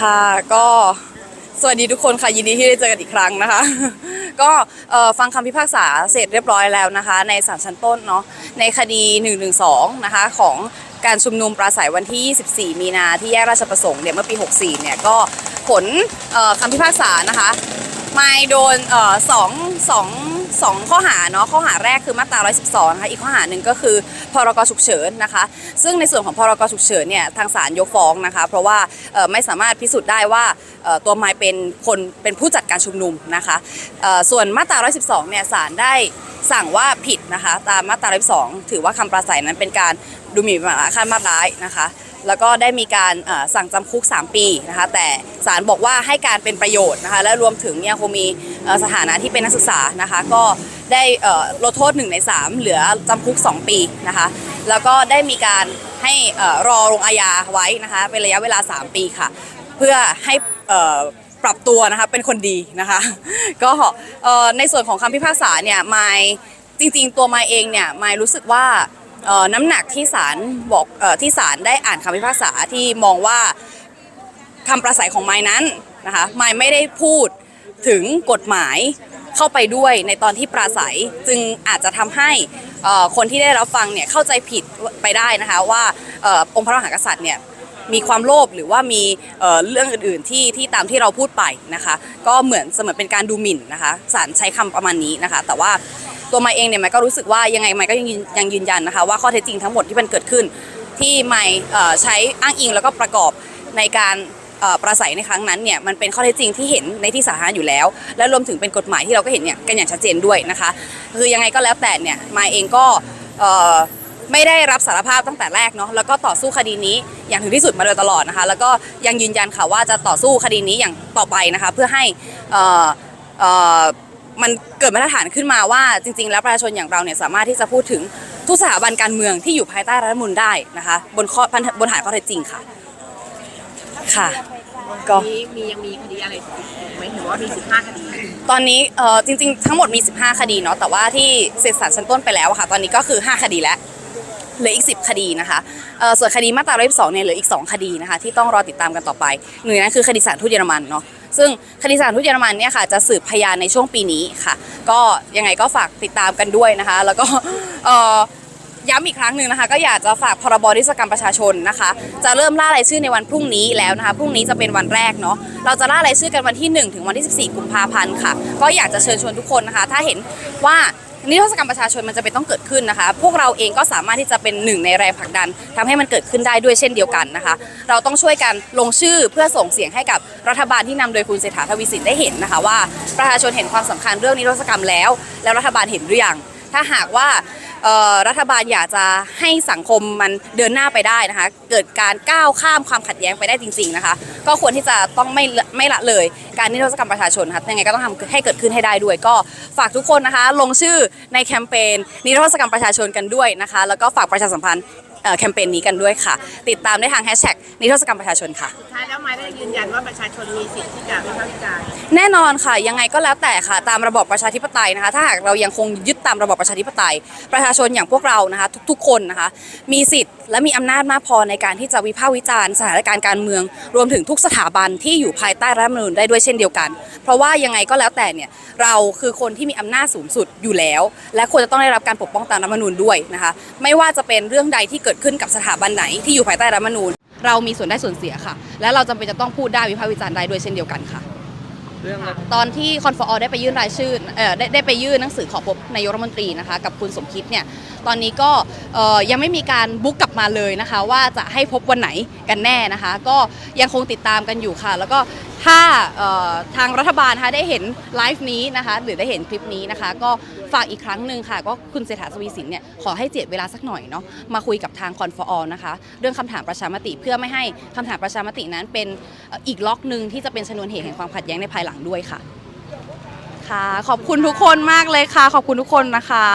ค่ะ ก็สวัสดีทุกคนค่ะ ยินดีที่ได้เจอกันอีกครั้งนะคะ ก็ฟังคำพิพากษาเสร็จเรียบร้อยแล้วนะคะ ในศาลชั้นต้นเนาะในคดี 112 นะคะของการชุมนุมปราศัยวันที่ 24 มีนาที่แยกราชประสงค์เนี่ยเมื่อปี 64 เนี่ยก็ผลคำพิพากษานะคะไม่โดนสองสอง สองข้อหาเนาะข้อหาแรกคือมาตรา 112 นะคะอีกข้อหาหนึ่งก็คือพรกฉุกเฉินนะคะ ซึ่งในส่วนของพรกฉุกเฉินเนี่ยทางศาลยกฟ้องนะคะ เพราะว่าไม่สามารถพิสูจน์ได้ว่าตัวไม้เป็นคนเป็นผู้จัดการชุมนุมนะคะส่วนมาตรา 112 เนี่ยศาลได้สั่งว่าผิดนะคะ ตามมาตรา 112 ถือว่าคำปราศัยนั้นเป็นการดูหมิ่นประมาทฆามาตร้ายนะคะแล้วก็ได้มีการสั่งจำคุก 3 ปีนะคะแต่ศาลบอกว่าให้การเป็นประโยชน์นะคะและรวมถึงยังคงมี สถานะที่เป็นนักศึกษานะคะ ก็ได้ลดโทษ 1 ใน 3 เหลือจำคุก 2 ปีนะคะ แล้วก็ได้มีการให้รอลงอาญาไว้นะคะเป็นระยะเวลา 3 ปีค่ะ เพื่อให้ปรับตัวนะคะเป็นคนดีนะคะ ก็ในส่วนของคำพิพากษาเนี่ยมายจริงๆ ตัวมายเองเนี่ยมายรู้สึกว่าน้ำหนักที่ศาลบอกที่ศาลได้อ่านคำพิพากษาที่มองว่าคำประสัยของไมายนั้นนะคะไมายไม่ได้พูด ถึงกฎหมายเข้าไปด้วยในตอนที่ปราศัย จึงอาจจะทำให้คนที่ได้รับฟังเนี่ยเข้าใจผิดไปได้นะคะว่าองค์พระมหากษัตริย์เนี่ยมีความโลภหรือว่ามีเรื่องอื่น ๆ ที่ที่ตามที่เราพูดไปนะคะ ก็เหมือนเสมือนเป็นการดูหมิ่นนะคะศาลใช้คำประมาณนี้นะคะ แต่ว่าตัวมาเองเนี่ยมันก็รู้สึกว่ายังไงมันก็ยังยืนยังยืนยันนะคะ ว่าข้อเท็จจริงทั้งหมดที่มันเกิดขึ้น ที่ไม่ใช้อ้างอิงแล้วก็ประกอบในการ ประสัยในครั้งนั้นเนี่ยมันเป็นข้อเท็จจริงที่เห็นในที่สาธารณะอยู่แล้ว และรวมถึงเป็นกฎหมายที่เราก็เห็นเนี่ยกันอย่างชัดเจนด้วยนะคะ คือยังไงก็แล้วแต่เนี่ยมาเองก็ไม่ได้รับสารภาพตั้งแต่แรกเนาะแล้วก็ต่อสู้คดีนี้อย่างถึงที่สุดมาโดยตลอดนะคะ แล้วก็ยังยืนยันค่ะว่าจะต่อสู้คดีนี้อย่างต่อไปนะคะ เพื่อให้มันเกิดมาตรฐานขึ้นมาว่าจริง ๆ แล้วประชาชนอย่างเราเนี่ยสามารถที่จะพูดถึงทุกสถาบันการเมืองที่อยู่ภายใต้รัฐมนูญได้นะคะ บนข้อบนฐานข้อเท็จจริงค่ะ ค่ะ ก็ มีมียังมีคดีอะไรอีกไหมถือว่ามี 15 คดี ตอนนี้เอ่อจริงๆ ทั้งหมดมี 15 คดีเนาะแต่ว่าที่เสร็จสารชั้นต้นไปแล้วอะค่ะ ตอนนี้ก็คือ 5 คดีแล้วเหลืออีก 10 คดีนะคะเอ่อส่วนคดีมาตรา112เนี่ยเหลืออีก 2 คดีนะคะ ที่ต้องรอติดตามกันต่อไปหนึ่งในนั้นคือคดีสารทูตเยอรมันเนาะซึ่งคดีสารทูตเยอรมันเนี่ยค่ะจะสืบพยานในช่วงปีนี้ค่ะ ก็ยังไงก็ฝากติดตามกันด้วยนะคะ แล้วก็เอ่อ ย้ำอีกครั้งหนึ่งนะคะ ก็อยากจะฝากพรบนิสกรรมประชาชนนะคะ จะเริ่มล่ารายชื่อในวันพรุ่งนี้แล้วนะคะพรุ่งนี้จะเป็นวันแรกเนาะเราจะล่ารายชื่อกันวันที่ 1 ถึงวันที่ 14 กุมภาพันธ์ค่ะ ก็อยากจะเชิญชวนทุกคนนะคะ ถ้าเห็นว่านิทรรศกรรมประชาชนมันจะเป็นต้องเกิดขึ้นนะคะ พวกเราเองก็สามารถที่จะเป็นหนึ่งในแรงผลักดันทำให้มันเกิดขึ้นได้ด้วยเช่นเดียวกันนะคะ เราต้องช่วยกันลงชื่อเพื่อส่งเสียงให้กับรัฐบาลที่นำโดยคุณเศรษฐาทวีสินได้เห็นนะคะ ว่าประชาชนเห็นความสำคัญเรื่องนิรโทษกรรมแล้ว แล้วรัฐบาลเห็นหรือยังถ้าหากว่าเอ่อ รัฐบาลอยากจะให้สังคมมันเดินหน้าไปได้นะคะ เกิดการก้าวข้ามความขัดแย้งไปได้จริง ๆนะคะ ก็ควรที่จะต้องไม่ไม่ละเลย การนิรโทษกรรมประชาชนนะคะยังไงก็ต้องทำให้เกิดขึ้นให้ได้ด้วย ก็ฝากทุกคนนะคะ ลงชื่อในแคมเปญนิรโทษกรรมประชาชนกันด้วยนะคะ แล้วก็ฝากประชาสัมพันธ์ แคมเปญนี้กันด้วยค่ะ ติดตามได้ทางแฮชแท็กนิรโทษกรรมประชาชนค่ะ สุดท้ายแล้วไม้ได้ยืนยันว่าประชาชนมีสิทธิ์ที่จะวิพากษ์วิจารณ์แน่นอนค่ะ ยังไงก็แล้วแต่ค่ะ ตามระบอบประชาธิปไตยนะคะ ถ้าหากเรายังคงยึดตามระบอบประชาธิปไตย ประชาชนอย่างพวกเรานะคะ ทุกๆ คนนะคะ มีสิทธิ์และมีอำนาจมากพอในการที่จะวิพากษ์วิจารณ์สถานการณ์การเมือง รวมถึงทุกสถาบันที่อยู่ภายใต้รัฐธรรมนูญได้ด้วยเช่นเดียวกัน เพราะว่ายังไงก็แล้วแต่เนี่ยเราคือคนที่มีอำนาจสูงสุดอยู่แล้ว และควรจะต้องได้รับการปกป้องตามรัฐธรรมนูญด้วยนะคะ ไม่ว่าจะเป็นเรื่องใดที่เกิดิดขึ้นกับสถาบันไหนที่อยู่ภายใต้รัฐธรรมนูญ เรามีส่วนได้ส่วนเสียค่ะ และเราจำเป็นจะต้องพูดได้วิพากษ์วิจารณ์ได้ด้วยเช่นเดียวกันค่ะ เรื่องรัฐตอนที่คอนฟอร์ได้ไปยื่นรายชื่อเอ่อได้ได้ไปยื่นหนังสือขอพบนายกรัฐมนตรีนะคะ กับคุณสมคิดเนี่ยตอนนี้ก็เอ่อยังไม่มีการบุ๊กกลับมาเลยนะคะ ว่าจะให้พบวันไหนกันแน่นะคะ ก็ยังคงติดตามกันอยู่ค่ะ แล้วก็ ถ้าทางรัฐบาลนะคะได้เห็นไลฟ์นี้นะคะหรือได้เห็นคลิปนี้นะคะ ก็ฝากอีกครั้งหนึ่งค่ะ ก็คุณเศรษฐาทวีสินเนี่ยขอให้เจียดเวลาสักหน่อยเนาะมาคุยกับทางคอนฟอร์นะคะ เรื่องคำถามประชามติเพื่อไม่ให้คำถามประชามตินั้นเป็นอีกล็อกหนึ่งที่จะเป็นชนวนเหตุแห่งความขัดแย้งในภายหลังด้วยค่ะค่ะ ขอบคุณทุกคนมากเลยค่ะ ขอบคุณทุกคนนะคะ